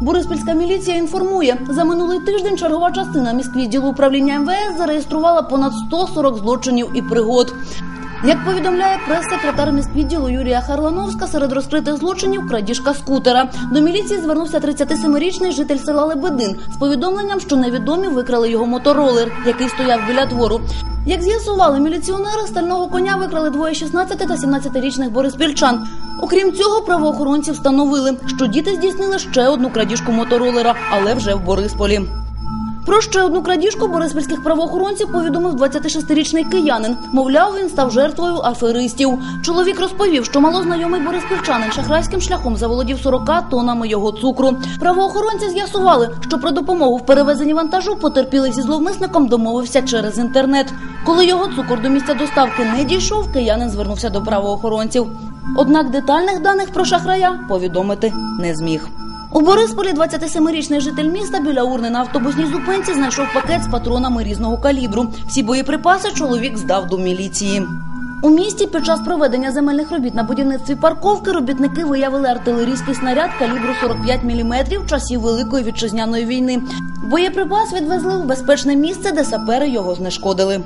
Бориспільська міліція інформує, за минулий тиждень чергова частина міськвідділу управління МВС зареєструвала понад 140 злочинів і пригод. Як повідомляє прес-секретар міськвідділу Юрія Харлановська, серед розкритих злочинів крадіжка скутера. До міліції звернувся 37-річний житель села Лебедин з повідомленням, що невідомі викрали його моторолер, який стояв біля двору. Як з'ясували міліціонери, стального коня викрали двоє 16 та 17-річних бориспільчан. Окрім цього, правоохоронці встановили, що діти здійснили ще одну крадіжку моторолера, але вже в Борисполі. Про ще одну крадіжку бориспільських правоохоронців повідомив 26-річний киянин. Мовляв, він став жертвою аферистів. Чоловік розповів, що малознайомий бориспільчанин шахрайським шляхом заволодів 40 тонами його цукру. Правоохоронці з'ясували, що про допомогу в перевезенні вантажу потерпілий зі зловмисником домовився через інтернет. Коли його цукор до місця доставки не дійшов, киянин звернувся до правоохоронців. Однак детальних даних про шахрая повідомити не зміг. У Борисполі 27-річний житель міста біля урни на автобусній зупинці знайшов пакет з патронами різного калібру. Всі боєприпаси чоловік здав до міліції. У місті під час проведення земельних робіт на будівництві парковки робітники виявили артилерійський снаряд калібру 45 мм часів Великої вітчизняної війни. Боєприпас відвезли в безпечне місце, де сапери його знешкодили.